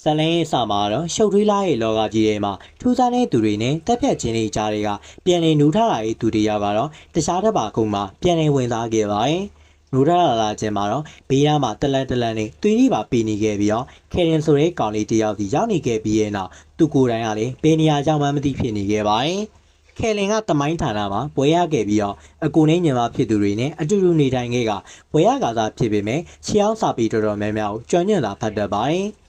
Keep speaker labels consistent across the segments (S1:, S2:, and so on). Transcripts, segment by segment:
S1: ဇလင်းရဲ့စာမှာတော့ရှုပ်ထွေးလာရဲ့လောကကြီးထဲမှာထူးဆန်းတဲ့သူတွေနဲ့တက်ဖြတ်ခြင်းတွေကြားတွေကပြန်လည်နူထားလာတဲ့သူတွေရောက်ကတော့တခြားတစ်ပါကုန်းမှာပြန်လည်ဝင်သားခဲ့ပါတယ်။နူထားလာလာခြင်းမှာတော့ဘေးနားမှာတလန်တလန်နဲ့သွေးကြီးပါပေးနေခဲ့ပြီးတော့ခဲရင်ဆိုတဲ့ကောင်လေးတစ်ယောက်စီရောက်နေခဲ့ပြီးရဲ့နောက်သူကိုယ်တိုင်ကလည်းဘယ်နေရာရောက်မှမသိဖြစ်နေခဲ့ပါတယ်။ခဲလင်ကတမိုင်းဌာနမှာပွဲရခဲ့ပြီးတော့အကူနဲ့ညီမဖြစ်သူတွေနဲ့အတူတူနေထိုင်ခဲ့ကပွဲရကာသာဖြစ်ပေမဲ့ချီအောင်စာပေတော်တော်များများကိုကြွညွန့်လာဖတ်တတ်ပါတယ်။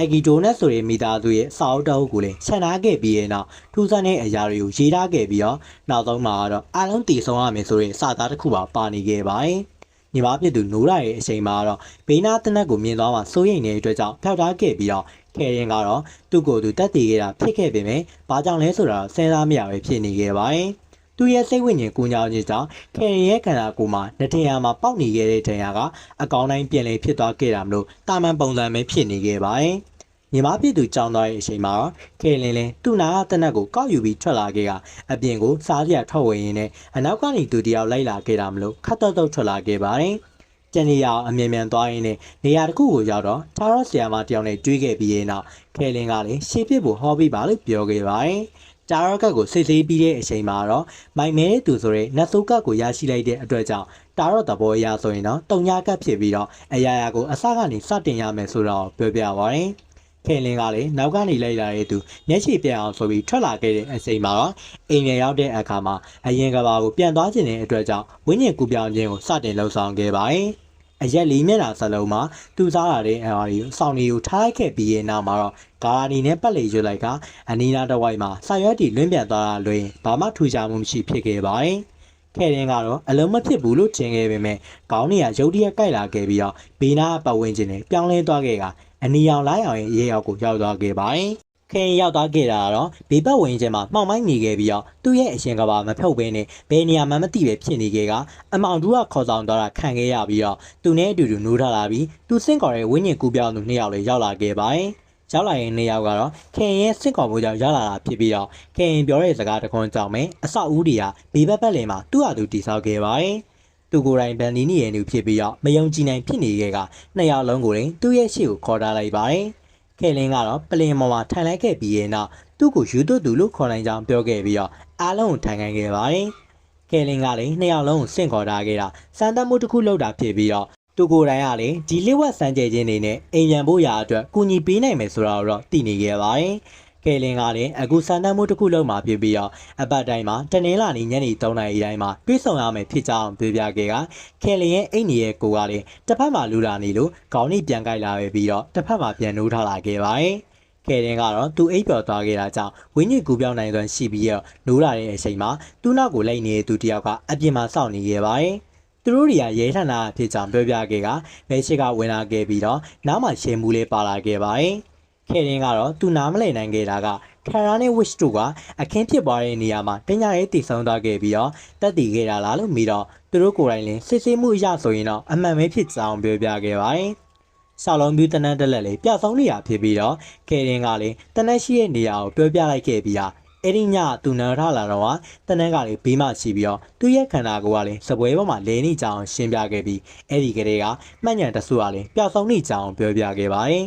S1: အဂီတိုနဲ့ဆိုတဲ့မိသားစုရဲ့စာအုပ်တအုပ်ကိုလည်းခြံထားခဲ့ပြီးရဲ့နောက်ထူးဆန်းတဲ့အရာတွေကိုရေးထားခဲ့ပြီးတော့နောက်ဆုံးမှာတော့အလုံးတည်ဆုံးရမယ်ဆိုတဲ့စာသားတစ်ခုပါပါနေခဲ့ပါတယ်။ညီမဖြစ်သူနိုးရရဲ့အချိန်မှာတော့ဘေးနာတနက်ကိုမြင်သွားမှစိုးရိမ်နေတဲ့အတွက်ကြောင့်ဖျောက်ထားခဲ့ပြီးတော့ခဲရင်ကတော့သူ့ကိုယ်သူတက်တည်ခဲ့တာဖြစ်ခဲ့ပေမဲ့ဘာကြောင့်လဲဆိုတာတော့စဉ်းစားမရပဲဖြစ်နေခဲ့ပါတယ်။ သူရဲ့စိတ်ဝိညာဉ်ကူးညောင်းခြင်းကြောင့်ခဲရင်ရဲ့ခန္ဓာကိုယ်မှာနထရာမှာပေါက်နေခဲ့တဲ့ဒဏ်ရာကအကောင်းတိုင်းပြန်လည်ဖြစ်သွားခဲ့တာမလို့တာမန်ပုံစံပဲဖြစ်နေခဲ့ပါတယ်။ညီမပြည်သူကြောင်းသွားတဲ့အချိန်မှာခဲလင်းလင်းသူ့နာကတနက်ကိုကောက်ယူပြီးထွက်လာခဲ့ကအပြင်ကိုစားစရာထွက်ဝင်ရင်းနဲ့အနောက်ကနေသူတယောက်လိုက်လာခဲ့တာမလို့ခတ်တော့တော့ထွက်လာခဲ့ပါတယ်။ကျန်နေရအောင်အမြင်မြန်သွားရင်းနဲ့နေရာတစ်ခုကိုရောက်တော့တာရော့ဆီယာမတယောက်နဲ့တွေးခဲ့ပြီးရင်တော့ခဲလင်းကလည်းရှေ့ပစ်ဖို့ဟောပြီးပါလို့ပြောခဲ့ပါတယ်။ တာရော့ကတ်ကိုစိတ်ဆေးပြီးတဲ့အချိန်မှာတော့မိုင်မဲတဲ့သူဆိုတဲ့နတ်ဆိုးကတ်ကိုရရှိလိုက်တဲ့အတွက်ကြောင့်တာရော့သဘောအရဆိုရင်တော့တုံညာကတ်ဖြစ်ပြီးတော့အရာရာကိုအစကနေစတင်ရမယ်ဆိုတော့ပြောပြပါရယ်။ခင်လင်းကလည်းနောက်ကနေလိုက်လာတဲ့သူမျက်ခြေပြတ်အောင်ဆိုပြီးထွက်လာခဲ့တဲ့အချိန်မှာတော့အိမ်ငယ်ရောက်တဲ့အခါမှာအရင်ကဘာကိုပြန်သွားခြင်းတဲ့အတွက်ကြောင့်ဝင်းကျင်ကူပြောင်းခြင်းကိုစတင်လှုပ်ဆောင်ခဲ့ပါတယ်။ အရက်လေးမျက်နှာစလုံးမှာသူစားလာတဲ့အရာတွေကိုစောင်းတွေကိုထားလိုက်ခဲ့ပြီးရဲ့နောက်မှာတော့ဂါရာနီနဲ့ပတ်လေရွတ်လိုက်ကအနီးနားတစ်ဝိုက်မှာဆာရွက်တီလွင့်ပြန်သွားတာလွင်ဘာမှထူးခြားမှုမရှိဖြစ်ခဲ့ပါတယ်။ခဲရင်ကတော့အလုံးမဖြစ်ဘူးလို့ထင်ခဲ့ပေမဲ့ခေါင်းနေရရုတ်တရက်ကြိုက်လာခဲ့ပြီးတော့ဘေးနားပတ်ဝန်းကျင်နဲ့ပြောင်းလဲသွားခဲ့ကအနီရောင်လိုက်အောင်ရဲ့ရေရောက်ကိုရောက်သွားခဲ့ပါတယ်။ ခဲရင်ရောက်သွားခဲ့တာကတော့ဘေးပတ်ဝန်းကျင်မှာမှောင်မိုက်နေခဲ့ပြီးတော့သူ့ရဲ့အရှင်ကဘာမဖြုတ်ဘဲနဲ့ဘယ်နေရာမှမသိပဲဖြစ်နေခဲ့ကအမောင်တူကခေါ်ဆောင်သွားတာခံခဲ့ရပြီးတော့သူနဲ့အတူတူနိုးထလာပြီးသူစင့်ကော်တဲ့ဝင်းညင်ကူပြောင်းသူနှစ်ယောက်လည်းရောက်လာခဲ့ပါတယ်။ရောက်လာရင်နှစ်ယောက်ကတော့ခင်ရဲ့စစ်ကောင်မှုကြောင့်ရောက်လာတာဖြစ်ပြီးတော့ခင်ပြောတဲ့စကားတခွန်းကြောင့်ပဲအဆောက်အဦတွေကဘေးဘက်ပတ်လည်မှာသူ့ဟာသူတိဆောက်ခဲ့ပါတယ်။သူကိုယ်တိုင်ဗန်နီနီရဲ့လူဖြစ်ပြီးတော့မယုံကြည်နိုင်ဖြစ်နေခဲ့ကနှစ်ယောက်လုံးကိုလည်းသူ့ရဲ့ရှေ့ကိုခေါ်ထားလိုက်ပါတယ်။ ခင်လင်းကတော့ပလင်ပေါ်မှာထိုင်လိုက်ခဲ့ပြီးရဲ့နောက်သူ့ကိုယူသွတ်သူလို့ခေါ်နိုင်ကြောင်းပြောခဲ့ပြီးတော့အားလုံးကိုထိုင်ခိုင်းခဲ့ပါတယ်။ကယ်လင်ကလည်းနှစ်ယောက်လုံးကိုစင့်ခေါ်ထားခဲ့တာစမ်းသပ်မှုတစ်ခုလုပ်တာဖြစ်ပြီးတော့သူကိုယ်တိုင်ကလည်းဒီလစ်ဝက်စမ်းကြဲခြင်းတွေနဲ့အိမ်ရန်ဖို့ရာအတွက်ကူညီပေးနိုင်မယ်ဆိုတာတော့သိနေခဲ့ပါတယ်။ ကယ်လင်ကလည်းအခုစမ်းသပ်မှုတစ်ခုလုပ်မှာဖြစ်ပြီးတော့အပတ်တိုင်းမှာတနင်္လာနေ့ညနေ3နာရီတိုင်းမှာပြေဆောင်ရမယ်ဖြစ်ကြောင်းပြောပြခဲ့ကကယ်လင်ရဲ့အိမ်ကြီးရဲ့ကိုကလည်းတစ်ဖက်မှာလူလာနေလို့ခေါင်းနဲ့ပြန်ကြိုက်လာပဲပြီးတော့တစ်ဖက်မှာပြန်နှိုးထားလာခဲ့ပါတယ်။ကယ်တင်ကတော့သူအိပ်ပျော်သွားခဲ့တာကြောင့်ဝင်းညစ်ကူပြောင်းနိုင်စွမ်းရှိပြီးတော့နိုးလာတဲ့အချိန်မှာသူ့နောက်ကိုလိုက်နေတဲ့သူတစ်ယောက်ကအပြင်မှာစောင့်နေခဲ့ပါတယ်။သူတို့တွေကရဲထန်တာဖြစ်ကြောင်းပြောပြခဲ့ကဘဲရှိကဝင်လာခဲ့ပြီးတော့နောက်မှရှေမှုလေးပါလာခဲ့ပါတယ်။ ကယ်တင်ကတော့သူနားမလည်နိုင်ခဲ့တာကခရာနဲ့ဝစ်တို့ကအခင်းဖြစ်သွားတဲ့နေရာမှာပညာရေးတည်ဆုံသွားခဲ့ပြီးတော့တက်တည်ခဲ့တာလားလို့မိတော့သူတို့ကိုယ်တိုင်လည်းစစ်ဆေးမှုအရဆိုရင်တော့အမှန်ပဲဖြစ်ကြောင်းပြောပြခဲ့ပါတယ်။ဆောက်လုံးပြူတနတ်တက်လက်လေးပြဆုံးနေရဖြစ်ပြီးတော့ကယ်ရင်ကလည်းတနတ်ရှိတဲ့နေရာကိုပြောပြလိုက်ခဲ့ပြီးဟာအဲ့ဒီညသူနာထလာတော့ကတနတ်ကလည်းဘေးမှရှိပြီးတော့သူ့ရဲ့ခန္ဓာကိုယ်ကလည်းစပွဲပေါ်မှာလဲနေကြအောင်ရှင်းပြခဲ့ပြီးအဲ့ဒီကလေးကမှတ်ညံတဆူကလည်းပြဆုံးနေကြအောင်ပြောပြခဲ့ပါတယ်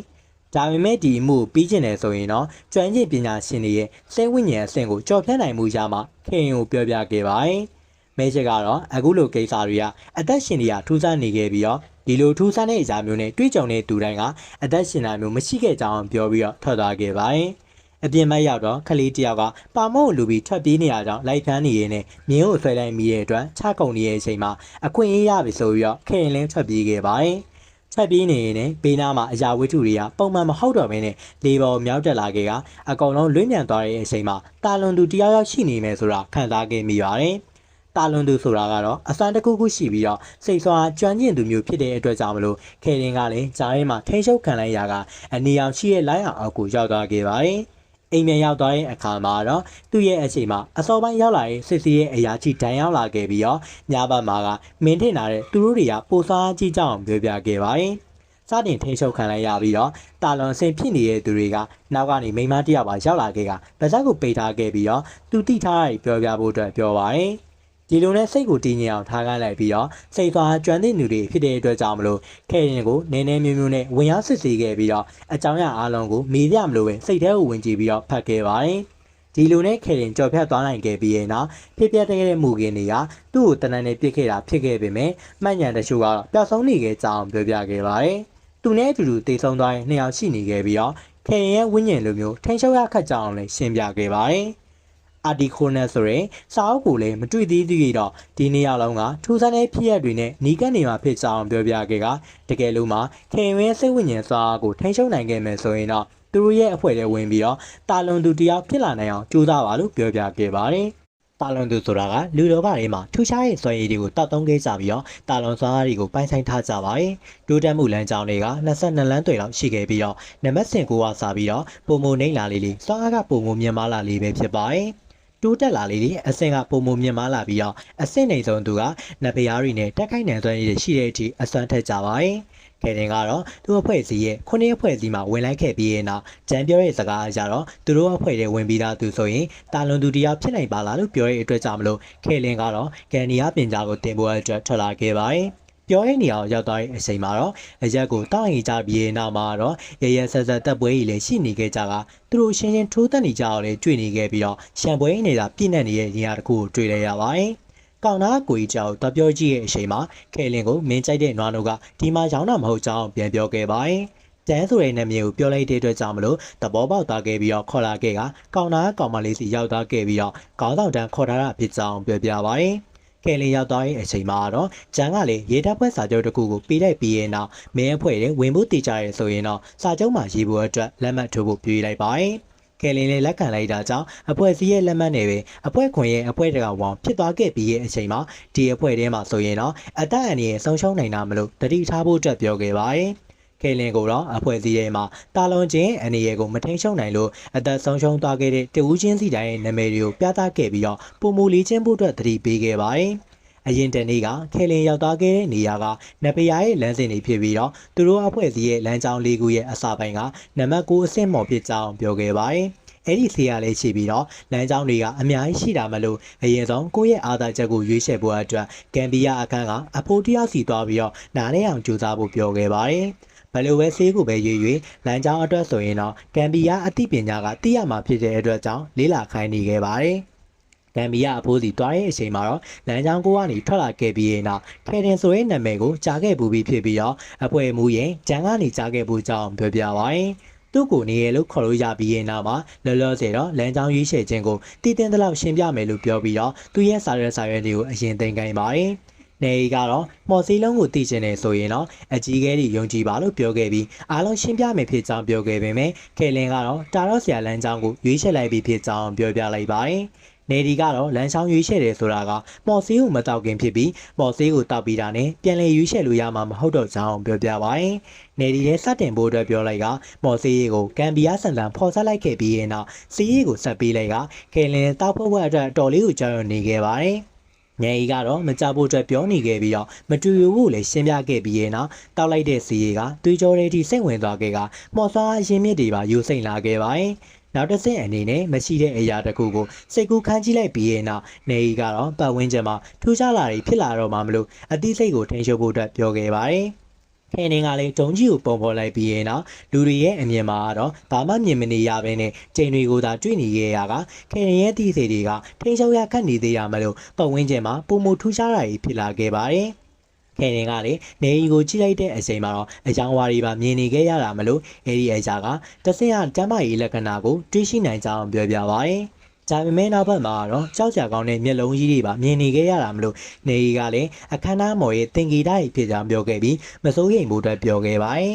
S1: ဒါပေမဲ့ဒီအမှုပြီးကျင်တယ်ဆိုရင်တော့ကျွမ်းကျင်ပညာရှင်တွေရဲ့စိတ်ဝိညာဉ်အဆင့်ကိုကြော်ဖြတ်နိုင်မှုရမှခင်ကိုပြောပြခဲ့ပါတယ်။မဲချက်ကတော့အခုလိုကိစ္စတွေကအသက်ရှင်တွေကထူးဆန်းနေခဲ့ပြီးတော့ဒီလိုထူးဆန်းတဲ့အရာမျိုးနဲ့တွေ့ကြုံတဲ့သူတိုင်းကအသက်ရှင်တာမျိုးမရှိခဲ့ကြောင်းပြောပြီးတော့ထွက်သွားခဲ့ပါတယ်။အပြင်ဘက်ရောက်တော့ခလေးတယောက်ကပါမုံကိုလူပြီးထွက်ပြေးနေရကြောင်းလိုက်ဖမ်းနေရင်းနဲ့မြင်းကိုဆွဲလိုက်မိတဲ့အတွက်ချကုန်နေတဲ့အချိန်မှာအခွင့်အရေးရပြီဆိုပြီးတော့ခင်လင်းထွက်ပြေးခဲ့ပါတယ်။ ချက်ပြေးနေရင်လည်းဘေးနားမှာအရာဝတ္ထုတွေကပုံမှန်မဟုတ်တော့ဘဲနဲ့လေပေါ်မြောက်တက်လာခဲ့ကအကောင်လုံးလွင့်မြန်သွားတဲ့အချိန်မှာတာလွန်သူတယောက်ယောက်ရှိနေမယ်ဆိုတာခံစားခဲ့မိပါတယ်။တာလွန်သူဆိုတာကတော့အစွမ်းတစ်ခုခုရှိပြီးတော့စိတ်ဆွာကျွမ်းကျင်သူမျိုးဖြစ်တဲ့အတွက်ကြောင့်မလို့ခေရင်ကလည်းဂျားရဲမှာထိန်းချုပ်ခံလိုက်ရကအနီအောင်ရှိရဲ့လိုက်အောင်အောက်ကိုရောက်သွားခဲ့ပါတယ်။ အိမ်ပြန်ရောက်သွားတဲ့အခါမှာတော့သူ့ရဲ့အချိန်မှာအစောပိုင်းရောက်လာတဲ့စစ်စီရဲ့အရာကြီးဒဏ်ရောက်လာခဲ့ပြီးတော့ညဘက်မှာကမင်းထင်လာတဲ့သူတို့တွေကပိုစားကြီးကြောင်ပြောပြခဲ့ပါတယ်။စတင်ထိန်းချုပ်ခံလိုက်ရပြီးတော့တာလွန်ဆင်ဖြစ်နေတဲ့သူတွေကနောက်ကနေမိန်းမတစ်ယောက်ပါရောက်လာခဲ့ကဗဇက်ကိုပိတ်ထားခဲ့ပြီးတော့သူတိထားတာပြောပြဖို့အတွက်ပြောပါတယ်။ ဒီလိုနဲ့စိတ်ကိုတည်ငြိမ်အောင်ထားခိုင်းလိုက်ပြီးတော့စိတ်သွားကျွမ်းသည့်လူတွေဖြစ်တဲ့အတွက်ကြောင့်မလို့ခဲရင်ကိုနည်းနည်းမျိုးမျိုးနဲ့ဝင်ရောက်စစ်ဆေးခဲ့ပြီးတော့အကြောင်းအရာအလုံးကိုမေးရမလို့ပဲစိတ်ထဲကိုဝင်ကြည့်ပြီးတော့ဖတ်ခဲ့ပါတယ်ဒီလိုနဲ့ခဲရင်ကြော်ဖြတ်သွားနိုင်ခဲ့ပြီးရင်တော့ဖြစ်ပျက်တဲ့မှုကင်းတွေကသူ့ကိုတနန်နဲ့ပြစ်ခဲ့တာဖြစ်ခဲ့ပေမဲ့မှတ်ဉာဏ်တချို့ကတော့ပျောက်ဆုံးနေခဲ့ကြအောင်ပြောပြခဲ့ပါတယ်သူနဲ့အတူတူတေဆုံးသွားရင်နှစ်ယောက်ရှိနေခဲ့ပြီးတော့ခဲရင်ရဲ့ဝိညာဉ်လိုမျိုးထိန်ရှုပ်ရခတ်ကြအောင်လည်းရှင်းပြခဲ့ပါတယ် အာတီခိုနက်ဆိုရင်စာအုပ်ကိုလည်းမတွေ့သေးသေးတော့ဒီနေ့ရောက်လုံးကထူးဆန်းတဲ့ဖြစ်ရပ်တွေနဲ့နီးကပ်နေမှာဖြစ်ကြအောင်ပြောပြခဲ့ကတကယ်လို့မှခင်ဝင်းစိတ်ဝိညာဉ်စာအုပ်ကိုထိန်းချုပ်နိုင်ခဲ့မယ်ဆိုရင်တော့သူတို့ရဲ့အဖွဲ့ထဲဝင်ပြီးတော့တာလွန်သူတယောက်ဖြစ်လာနိုင်အောင်ကြိုးစားပါလို့ပြောပြခဲ့ပါတယ်တာလွန်သူဆိုတာကလူတော်ဘာတွေမှာထူးခြားတဲ့စွမ်းရည်တွေကိုတောက်သုံးခဲ့ကြပြီးတော့တာလွန်စွမ်းအားတွေကိုပိုင်ဆိုင်ထားကြပါတယ်။တိုးတက်မှုလမ်းကြောင်းတွေက22လမ်းတွေလောက်ရှိခဲ့ပြီးတော့နံပါတ်10ကိုဝါစားပြီးတော့ပုံမနေလာလေးလေးစွမ်းအားကပုံမမြင်မာလာလေးပဲဖြစ်ပါတယ်။ တိုးတက်လာလေးတွေအဆင့်ကပုံမမြင်မာလာပြီးတော့အဆင့်နေဆုံးသူကနဗယားရီနဲ့တက်ခိုက်နိုင်စွမ်းရည်တွေရှိတဲ့အထိအစွမ်းထက်ကြပါတယ်။ခဲတင်ကတော့သူ့အဖွဲ့အစည်းရဲ့ခုနှစ်အဖွဲ့အစည်းမှာဝင်လိုက်ခဲ့ပြီးရင်တော့ဂျန်ပြောတဲ့စကားအရတော့သူတို့အဖွဲ့တွေဝင်ပြီးသားသူဆိုရင်တာလွန်သူတရားဖြစ်နိုင်ပါလားလို့ပြောတဲ့အတွက်ကြောင့်မလို့ခဲလင်ကတော့ကန်နီယာပြင်ကြားကိုတင်ဖို့အတွက်ထွက်လာခဲ့ပါတယ် ပြောတဲ့နေရာကိုရောက်သွားတဲ့အချိန်မှာတော့အရက်ကိုတောင်းရင်ကြပြီးရင်နောက်မှာတော့ရရဆက်ဆက်တပ်ပွဲကြီးလည်းရှိနေခဲ့ကြကသူတို့ရှင်းရှင်းထိုးတက်နေကြအောင်လည်းတွေ့နေခဲ့ပြီးတော့ရှံပွဲနေတာပြည့်နေနေတဲ့နေရာတစ်ခုကိုတွေ့လိုက်ရပါတယ်ကောင်နာကိုကြီးကြောက်တပြောကြည့်ရဲ့အချိန်မှာခဲလင်ကိုမင်းကြိုက်တဲ့နွားနိုကဒီမှာရောင်းတာမဟုတ်ကြောင်းပြန်ပြောခဲ့ပါတယ်။တန်းဆိုတဲ့နာမည်ကိုပြောလိုက်တဲ့အတွက်ကြောင့်မလို့သဘောပေါက်သွားခဲ့ပြီးတော့ခေါ်လာခဲ့ကကောင်နာကောင်မလေးစီရောက်သွားခဲ့ပြီးတော့ခေါင်းဆောင်တန်းခေါ်ထားတာဖြစ်ကြောင်းပြောပြပါတယ်။ ကဲလင်ရောက်သွားတဲ့အချိန်မှာတော့ဂျန်ကလည်းရေတပ်ဖွဲ့စာချုပ်တစ်ခုကိုပေးလိုက်ပြီးရင်တော့မင်းအဖွဲ့တွေဝင်ဖို့တည်ကြရဲဆိုရင်တော့စာချုပ်မှာရေးဖို့အတွက်လက်မှတ်ထိုးဖို့ပြေးလိုက်ပါတယ်။ကယ်လင်လေးလက်ခံလိုက်တာကြောင့်အဖွဲ့အစည်းရဲ့လက်မှတ်နဲ့ပဲအဖွဲ့ခွန်ရဲ့အဖွဲ့တကောင်ဝေါင်ဖြစ်သွားခဲ့ပြီးရဲ့အချိန်မှာဒီအဖွဲ့ထဲမှာဆိုရင်တော့အသက်အန္တရာယ်ဆုံးရှုံးနိုင်တာမလို့တတိထားဖို့အတွက်ပြောခဲ့ပါတယ် ကယ်လင်ကိုတော့အဖွဲ့အစည်းထဲမှာတာလွန်ချင်းအနေရကိုမထိန်ရှုံနိုင်လို့အသက်ဆုံးရှုံးသွားခဲ့တဲ့တဦးချင်းစီတိုင်းရဲ့နာမည်တွေကိုပြသခဲ့ပြီးတော့ပုံမူလေးချင်းဖို့အတွက်တတိပေးခဲ့ပါတယ်။အရင်တနေ့ကခဲလင်ရောက်သွားခဲ့တဲ့နေရာကနပယာရဲ့လမ်းစဉ်တွေဖြစ်ပြီးတော့သူတို့အဖွဲ့အစည်းရဲ့လမ်းကြောင်းလေးခုရဲ့အစပိုင်းကနံပါတ်9အဆင့်မော်ဖြစ်ကြောင်းပြောခဲ့ပါတယ်။အဲ့ဒီဆေးရလေးရှိပြီးတော့လမ်းကြောင်းတွေကအများကြီးရှိတာမလို့အရင်ဆုံးကိုယ့်ရဲ့အာသာချက်ကိုရွေးချယ်ဖို့အတွက်ဂမ်ဘီယာအခန်းကအဖိုးတယောက်စီသွားပြီးတော့နားနဲ့အောင်ကြိုးစားဖို့ပြောခဲ့ပါတယ်။ ဘယ်လိုပဲဆေးကိုပဲရွေရွေလမ်းကြောင်းအတွက်ဆိုရင်တော့ဂမ်ဘီယာအသိပညာကသိရမှာဖြစ်တဲ့အတွက်ကြောင့်လေးလာခိုင်းနေခဲ့ပါတယ်။ဂမ်ဘီယာအဖိုးစီတွားတဲ့အချိန်မှာတော့လမ်းကြောင်းကိုကနေထွက်လာခဲ့ပြီးရင်တော့ခဲတင်ဆိုတဲ့နာမည်ကိုကြားခဲ့ပူပြီးဖြစ်ပြီးတော့အဖွဲ့မူရင်ဂျန်ကနေကြားခဲ့ပူကြောင်းပြောပြပါရင်သူ့ကိုနေရလို့ခေါ်လို့ရပြီးရင်နောက်မှာလောလောဆယ်တော့လမ်းကြောင်းရွေးချယ်ခြင်းကိုတည်တင်တဲ့လောက်ရှင်းပြမယ်လို့ပြောပြီးတော့သူရဲ့စာရွက်စာရွက်တွေကိုအရင်သိမ်းခိုင်းပါတယ် နေကတော့မော်စီလုံးကိုတည်ကျင်နေဆိုရင်တော့အကြီးကဲကြီးယုံကြည်ပါလို့ပြောခဲ့ပြီးအားလုံးရှင်းပြမယ်ဖြစ်ကြောင်းပြောခဲ့ပေမဲ့ကေလင်ကတော့တာရော့ဆရာလမ်းကြောင်းကိုရွေးချယ်လိုက်ပြီးဖြစ်ကြောင်းပြောပြလိုက်ပါတယ်နေဒီကတော့လမ်းချောင်းရွေးချယ်တယ်ဆိုတာကမော်ဆေးကိုမတောက်ခင်ဖြစ်ပြီးမော်ဆေးကိုတောက်ပြီးတာနဲ့ပြန်လည်ရွေးချယ်လို့ရမှာမဟုတ်တော့ကြောင်းပြောပြပါရင်နေဒီရဲ့စတင်ဖို့အတွက်ပြောလိုက်ကမော်ဆေးကိုကမ်ဘီယာဆန်ဆန်ဖော်ဆက်လိုက်ခဲ့ပြီးရင်တော့စီးရီကိုဆက်ပေးလိုက်ကကေလင်တောက်ဖို့ဘက်အတွက်တော်လေးကိုကြောက်ရွံ့နေခဲ့ပါတယ် ညင်ကြီးကတော့မကြဖို့အတွက်ပြောနေခဲ့ပြီးတော့မတူရဘူးလည်းရှင်းပြခဲ့ပြီးရင်တော့တောက်လိုက်တဲ့စီရီကတွေးကြောတဲ့အထိစိတ်ဝင်သွားခဲ့ကမော်ဆာအရင်မြစ်တွေပါယူစိမ့်လာခဲ့ပါတယ်နောက်တစ်ဆင့်အနေနဲ့မရှိတဲ့အရာတစ်ခုကိုစိတ်ကူးခန်းကြည့်လိုက်ပြီးရင်တော့နေကြီးကတော့ပတ်ဝန်းကျင်မှာထူးခြားလာတွေဖြစ်လာတော့မှမလို့အသိစိတ်ကိုထိန်းချုပ်ဖို့အတွက်ပြောခဲ့ပါတယ်။ ခဲနေကလည်းတုံးကြီးကိုပုံဖော်လိုက်ပြီးရင်တော့လူတွေရဲ့အမြင်မှာတော့ဘာမှမြင်မနေရဘဲနဲ့ချိန်တွေကိုသာတွေ့နေရတာကခဲနေရဲ့သီးစိတ်တွေကထိန်းချုပ်ရခတ်နေသေးရမလို့ပတ်ဝန်းကျင်မှာပုံမထူးခြားတာတွေဖြစ်လာခဲ့ပါတယ်။ခဲရင်ကလေနေရီကိုကြည့်လိုက်တဲ့အချိန်မှာတော့အယောင်ဝါတွေပါမြင်နေခဲ့ရတာမလို့အဲဒီအရာကတဆင်ရတမ်းမကြီးလက္ခဏာကိုတွေးရှိနိုင်ကြောင်းပြောပြပါရယ် ဒါပေမဲ့နောက်ဘက်မှာတော့ကြောက်ကြကောင်းတဲ့မျက်လုံးကြီးတွေပါမြင်နေခဲ့ရတာမလို့နေရီကလည်းအခမ်းအနားမော်ရဲ့တင်ဂီတာကြီးဖြစ်ကြောင်းပြောခဲ့ပြီးမစိုးရိမ်ဖို့အတွက်ပြောခဲ့ပါတယ်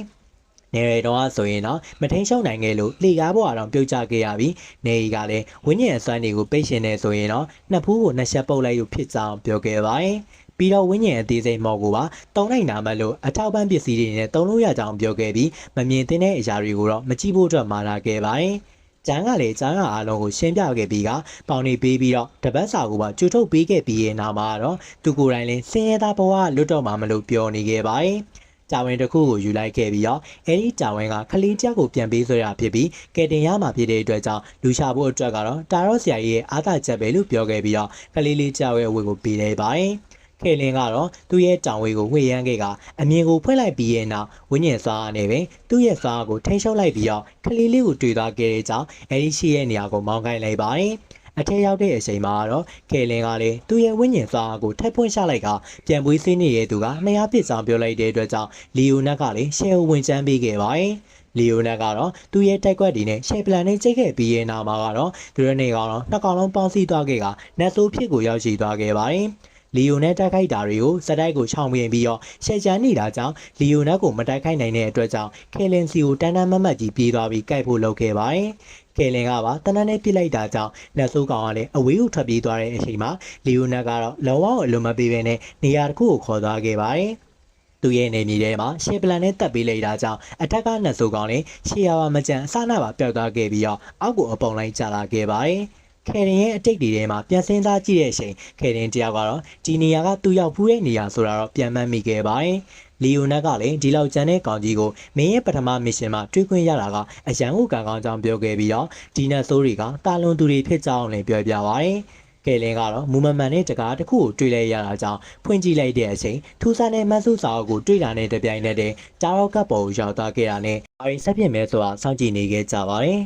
S1: နေရတော့ဆိုရင်တော့မထိန်ရှုံနိုင်ခဲ့လို့လှေကားပေါ်အောင်ပြုတ်ကျခဲ့ရပြီးနေရီကလည်းဝင်းညံအစွမ်းတွေကိုပိတ်ရှင်နေဆိုရင်တော့နှစ်ဖူးကိုနှစ်ချက်ပုတ်လိုက်လို့ဖြစ်ကြောင်းပြောခဲ့ပါတယ်ပြီးတော့ဝင်းညင်အသေးစိတ်မော်ကိုပါတုံးလိုက်နာမလို့အထောက်ပံ့ပစ္စည်းတွေနဲ့တုံးလို့ရကြောင်းပြောခဲ့ပြီးမမြင်သင့်တဲ့အရာတွေကိုတော့မကြည့်ဖို့အတွက်မှာလာခဲ့ပါတယ်။ ကျန်းကလည်းကျန်းကအားလုံးကိုရှင်းပြခဲ့ပြီးကပေါင်နေပေးပြီးတော့တပတ်စာကိုပါကျူထုတ်ပေးခဲ့ပြီးရဲ့နောက်မှာတော့သူကိုယ်တိုင်လည်းစင်ရသားဘဝလွတ်တော့မှာမလို့ပြောနေခဲ့ပါတယ်။ကြာဝင်တစ်ခုကိုယူလိုက်ခဲ့ပြီးတော့အဲဒီကြာဝင်ကခလေးကြောက်ကိုပြန်ပေးဆွဲတာဖြစ်ပြီးကယ်တင်ရမှာဖြစ်တဲ့အတွက်ကြောင့်လူရှာဖို့အတွက်ကတော့တာရော့ဆရာကြီးရဲ့အားသာချက်ပဲလို့ပြောခဲ့ပြီးတော့ခလေးလေးကြောက်ရဲ့အဝတ်ကိုပေးလိုက်ပါတယ်။ ခေလင်းကတော့သူ့ရဲ့တောင်ဝေးကိုဝှေ့ရမ်းခဲ့ကအမြင်ကိုဖွင့်လိုက်ပြီးရဲ့နောက်ဝိညာဉ်စွာအနေပဲသူ့ရဲ့စွာကိုထိန်းချုပ်လိုက်ပြီးတော့ခလေးလေးကိုတွေ့သွားခဲ့တဲ့ကြောင့်အဲဒီရှိရဲ့နေရာကိုမောင်းခိုင်းလိုက်ပါတယ်။အထက်ရောက်တဲ့အချိန်မှာတော့ကေလင်ကလည်းသူ့ရဲ့ဝိညာဉ်စားကိုထပ်ဖွင့်ချလိုက်ကပြန်ပွေးစင်းနေတဲ့သူကနှစ်အားပစ်ဆောင်ပြောလိုက်တဲ့အတွက်ကြောင့်လီယိုနက်ကလည်းရှယ်ကိုဝင်ချမ်းပေးခဲ့ပါတယ်။လီယိုနက်ကတော့သူ့ရဲ့တိုက်ကွက်တွေနဲ့ရှယ်ပလန်နဲ့ကျိတ်ခဲ့ပြီးရဲ့နောက်မှာကတော့သူတို့နေကတော့နှစ်ကောင်လုံးပေါင်းစည်းသွားခဲ့ကနတ်ဆိုးဖြစ်ကိုရောက်ရှိသွားခဲ့ပါတယ်။ လီယိုနက်တိုက်ခိုက်တာတွေကိုစတိုက်ကိုခြောင်ပြင်းပြီးတော့ရှယ်ချန်နေတာကြောင့်လီယိုနက်ကိုမတိုက်ခိုက်နိုင်တဲ့အတွက်ကြောင့်ကေလင်စီကိုတန်းတန်းမတ်မတ်ကြီးပြေးသွားပြီးကြိုက်ဖို့လုပ်ခဲ့ပါတယ်။ကယ်လင်ကပါတနန်းနဲ့ပြစ်လိုက်တာကြောင့်လက်ဆိုးကောင်ကလည်းအဝေးကိုထွက်ပြေးသွားတဲ့အချိန်မှာလီယိုနက်ကတော့လောဝကိုအလွန်မပေးဘဲနဲ့နေရာတစ်ခုကိုခေါ်သွားခဲ့ပါတယ်။သူရဲ့နေမြေထဲမှာရှေပလန်နဲ့တက်ပေးလိုက်တာကြောင့်အထက်ကနတ်ဆိုးကောင်လည်းရှေးရပါမကြံအစနာပါပျောက်သွားခဲ့ပြီးတော့အောက်ကိုအပုံလိုက်ကျလာခဲ့ပါတယ်။ ခေရင်ရဲ့အတိတ်တွေထဲမှာပြန်စင်းစားကြည့်တဲ့အချိန်ခေရင်တယောက်ကတော့ဒီနေရာကသူရောက်ဖူးတဲ့နေရာဆိုတာတော့ပြန်မှတ်မိခဲ့ပါတယ်။လီယိုနက်ကလည်းဒီလောက်ကျန်တဲ့ကောင်ကြီးကိုမင်းရဲ့ပထမမစ်ရှင်မှာတွေ့ခွင့်ရတာကအရန်ကိုကံကောင်းကြောင်းပြောခဲ့ပြီးတော့ဒီနက်ဆိုးတွေကတာလွန်သူတွေဖြစ်ကြောင်းလည်းပြောပြပါတယ်။ကယ်လင်းကတော့မူမမှန်တဲ့တကားတစ်ခုကိုတွေ့လိုက်ရတာကြောင့်ဖွင့်ကြည့်လိုက်တဲ့အချိန်ထူးဆန်းတဲ့မတ်ဆုစာအုပ်ကိုတွေ့တာနဲ့တပြိုင်နက်တည်းဂျာရော့ကပ်ပေါ်ကိုရောက်သွားခဲ့တာနဲ့အရင်ဆက်ပြစ်မဲဆိုတာစောင့်ကြည့်နေခဲ့ကြပါတယ်။